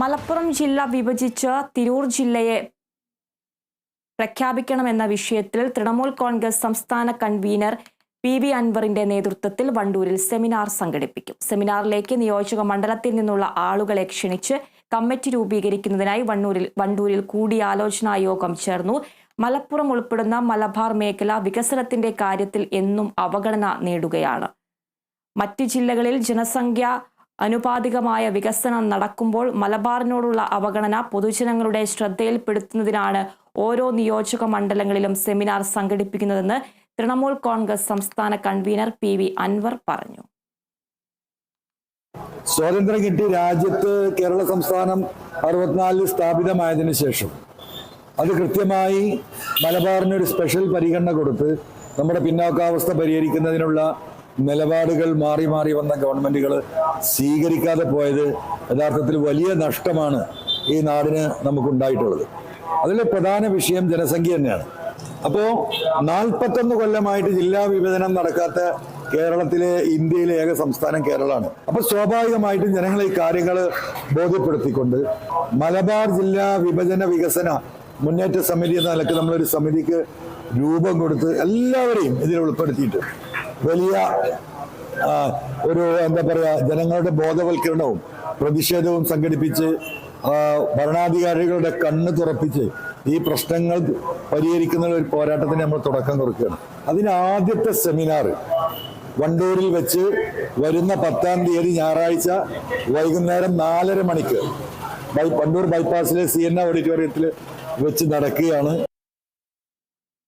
മലപ്പുറം ജില്ല വിഭജിച്ച് തിരൂർ ജില്ലയെ പ്രഖ്യാപിക്കണമെന്ന വിഷയത്തിൽ തൃണമൂൽ കോൺഗ്രസ് സംസ്ഥാന കൺവീനർ പി വി അൻവറിന്റെ നേതൃത്വത്തിൽ വണ്ടൂരിൽ സെമിനാർ സംഘടിപ്പിക്കും. സെമിനാറിലേക്ക് നിയോജക മണ്ഡലത്തിൽ നിന്നുള്ള ആളുകളെ ക്ഷണിച്ച് കമ്മിറ്റി രൂപീകരിക്കുന്നതിനായി വണ്ണൂരിൽ വണ്ടൂരിൽ കൂടിയാലോചനാ യോഗം ചേർന്നു. മലപ്പുറം ഉൾപ്പെടുന്ന മലബാർ മേഖല വികസനത്തിന്റെ കാര്യത്തിൽ എന്നും അവഗണന നേടുകയാണ്. മറ്റ് ജില്ലകളിൽ ജനസംഖ്യ അനുപാതികമായ വികസനം നടക്കുമ്പോൾ മലബാറിനോടുള്ള അവഗണന പൊതുജനങ്ങളുടെ ശ്രദ്ധയിൽപ്പെടുത്തുന്നതിനാണ് ഓരോ നിയോജക മണ്ഡലങ്ങളിലും സെമിനാർ സംഘടിപ്പിക്കുന്നതെന്ന് തൃണമൂൽ കോൺഗ്രസ് സംസ്ഥാന കൺവീനർ പി വി അൻവർ പറഞ്ഞു. സ്വാതന്ത്ര്യം കിട്ടി രാജ്യത്ത് കേരള സംസ്ഥാനം അറുപത്തിനാലിൽ സ്ഥാപിതമായതിനു ശേഷം അത് കൃത്യമായി മലബാറിനൊരു സ്പെഷ്യൽ പരിഗണന കൊടുത്ത് നമ്മുടെ പിന്നോക്കാവസ്ഥ പരിഹരിക്കുന്നതിനുള്ള നിലപാടുകൾ മാറി മാറി വന്ന ഗവൺമെന്റുകൾ സ്വീകരിക്കാതെ പോയത് യഥാർത്ഥത്തിൽ വലിയ നഷ്ടമാണ് ഈ നാടിന് നമുക്കുണ്ടായിട്ടുള്ളത്. അതിലെ പ്രധാന വിഷയം ജനസംഖ്യ തന്നെയാണ്. അപ്പോൾ നാൽപ്പത്തൊന്ന് കൊല്ലമായിട്ട് ജില്ലാ വിഭജനം നടക്കാത്ത കേരളത്തിലെ ഇന്ത്യയിലെ ഏക സംസ്ഥാനം കേരളമാണ്. അപ്പൊ സ്വാഭാവികമായിട്ടും ജനങ്ങൾ ഈ കാര്യങ്ങൾ ബോധ്യപ്പെടുത്തിക്കൊണ്ട് മലബാർ ജില്ലാ വിഭജന വികസന മുന്നേറ്റ സമിതി എന്ന നിലയ്ക്ക് നമ്മളൊരു സമിതിക്ക് രൂപം കൊടുത്ത് എല്ലാവരെയും ഇതിൽ ഉൾപ്പെടുത്തിയിട്ട് വലിയ ഒരു എന്താ പറയുക ജനങ്ങളുടെ ബോധവൽക്കരണവും പ്രതിഷേധവും സംഘടിപ്പിച്ച് ഭരണാധികാരികളുടെ കണ്ണ് തുറപ്പിച്ച് ഈ പ്രശ്നങ്ങൾ പരിഹരിക്കുന്ന ഒരു പോരാട്ടത്തിന് നമ്മൾ തുടക്കം കുറിക്കുകയാണ്. അതിന് ആദ്യത്തെ സെമിനാർ വണ്ടൂരിൽ വെച്ച് വരുന്ന പത്താം തീയതി ഞായറാഴ്ച വൈകുന്നേരം നാലര മണിക്ക് വണ്ടൂർ ബൈപ്പാസിലെ സി എൻ ഓഡിറ്റോറിയത്തിൽ വെച്ച് നടക്കുകയാണ്.